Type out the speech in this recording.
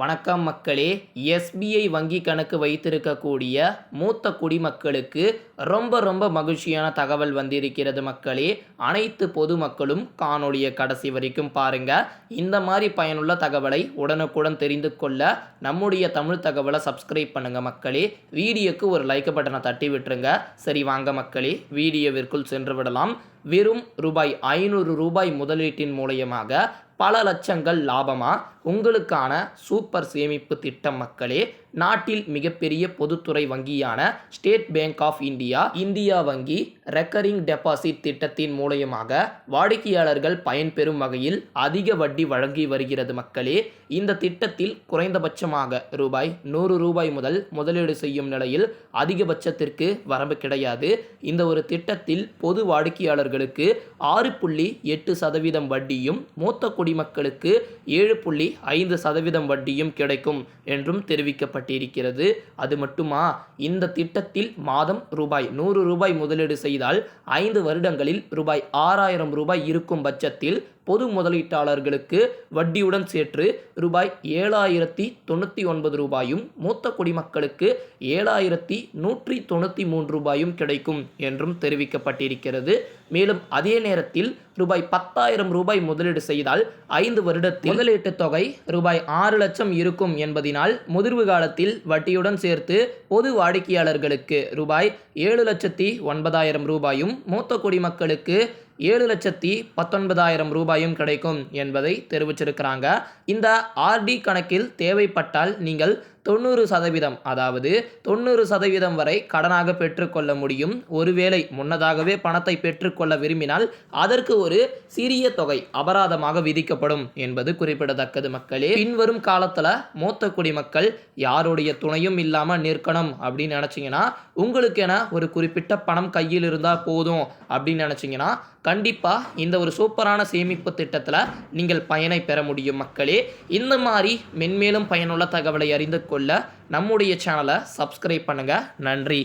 வணக்கம் மக்களே. எஸ்பிஐ வங்கி கணக்கு வைத்திருக்கக்கூடிய மூத்த குடிமக்களுக்கு ரொம்ப ரொம்ப மகிழ்ச்சியான தகவல் வந்திருக்கிறது மக்களே. அனைத்து பொதுமக்களும் காணொளியை கடைசி வரைக்கும் பாருங்க. இந்த மாதிரி பயனுள்ள தகவலை உடனுக்குடன் தெரிந்து கொள்ள நம்முடைய தமிழ் தகவலை சப்ஸ்கிரைப் பண்ணுங்க மக்களே. வீடியோக்கு ஒரு லைக் பட்டனை தட்டி விட்டுருங்க. சரி வாங்க மக்களே. வீடியோவிற்குள் சென்று விடலாம். வெறும் ரூபாய் ஐநூறு ரூபாய் முதலீட்டின் மூலயமாக பல லட்சங்கள் லாபமா? உங்களுக்கான சூப்பர் சேமிப்பு திட்டம் மக்களே நாட்டில் மிகப்பெரிய பொதுத்துறை வங்கியான State Bank of India India வங்கி ரெக்கரிங் டெபாசிட் திட்டத்தின் மூலயமாக வாடிக்கையாளர்கள் பயன்பெறும் வகையில் அதிக வட்டி வழங்கி வருகிறது மக்களே. இந்த திட்டத்தில் குறைந்தபட்சமாக ரூபாய் நூறு ரூபாய் முதல் முதலீடு செய்யும் நிலையில் அதிகபட்சத்திற்கு வரம்பு கிடையாது. இந்த ஒரு திட்டத்தில் பொது வாடிக்கையாளர்களுக்கு ஆறு புள்ளி எட்டு சதவீதம் வட்டியும் மூத்த குடிமக்களுக்கு ஏழு புள்ளி ஐந்து சதவீதம் வட்டியும் கிடைக்கும் என்றும் தெரிவிக்கப்பட்டிருக்கிறது. அது மட்டுமா? இந்த திட்டத்தில் மாதம் ரூபாய் நூறு ரூபாய் முதலீடு செய்தால் ஐந்து வருடங்களில் ரூபாய் ஆறாயிரம் ரூபாய் இருக்கும் பட்சத்தில் பொது முதலீட்டாளர்களுக்கு வட்டியுடன் சேர்த்து ரூபாய் ஏழாயிரத்தி தொண்ணூற்றி ஒன்பது ரூபாயும் மூத்த குடிமக்களுக்கு ஏழாயிரத்தி நூற்றி தொண்ணூற்றி மூன்று ரூபாயும் கிடைக்கும் என்றும் தெரிவிக்கப்பட்டிருக்கிறது. மேலும் அதே நேரத்தில் ரூபாய் பத்தாயிரம் ரூபாய் முதலீடு செய்தால் ஐந்து வருடத்தில் முதலீட்டு தொகை ரூபாய் ஆறு லட்சம் இருக்கும் என்பதினால் முதிர்வு காலத்தில் வட்டியுடன் சேர்த்து பொது வாடிக்கையாளர்களுக்கு ரூபாய் ஏழு லட்சத்தி ஒன்பதாயிரம் ரூபாயும் மூத்த குடிமக்களுக்கு ஏழு லட்சத்தி பத்தொன்பதாயிரம் ரூபாயும் கிடைக்கும் என்பதை தெரிவிச்சிருக்கிறாங்க. இந்த ஆர்டி கணக்கில் தேவைப்பட்டால் நீங்கள் தொண்ணூறு சதவீதம் அதாவது தொண்ணூறு சதவீதம் வரை கடனாக பெற்றுக்கொள்ள முடியும். ஒருவேளை முன்னதாகவே பணத்தை பெற்றுக்கொள்ள விரும்பினால் அதற்கு ஒரு சிறிய தொகை அபராதமாக விதிக்கப்படும் என்பது குறிப்பிடத்தக்கது மக்களே. பின்வரும் காலத்தில் மூத்த குடிமக்கள் யாருடைய துணையும் இல்லாமல் நிற்கணும் அப்படின்னு நினச்சிங்கன்னா உங்களுக்கென ஒரு குறிப்பிட்ட பணம் கையில் இருந்தால் போதும் அப்படின்னு நினச்சிங்கன்னா கண்டிப்பாக இந்த ஒரு சூப்பரான சேமிப்பு திட்டத்தில் நீங்கள் பயனை பெற முடியும் மக்களே. இந்த மாதிரி மென்மேலும் பயனுள்ள தகவலை அறிந்து கொள்ள நம்முடைய சேனலை சப்ஸ்கிரைப் பண்ணுங்கள் நன்றி.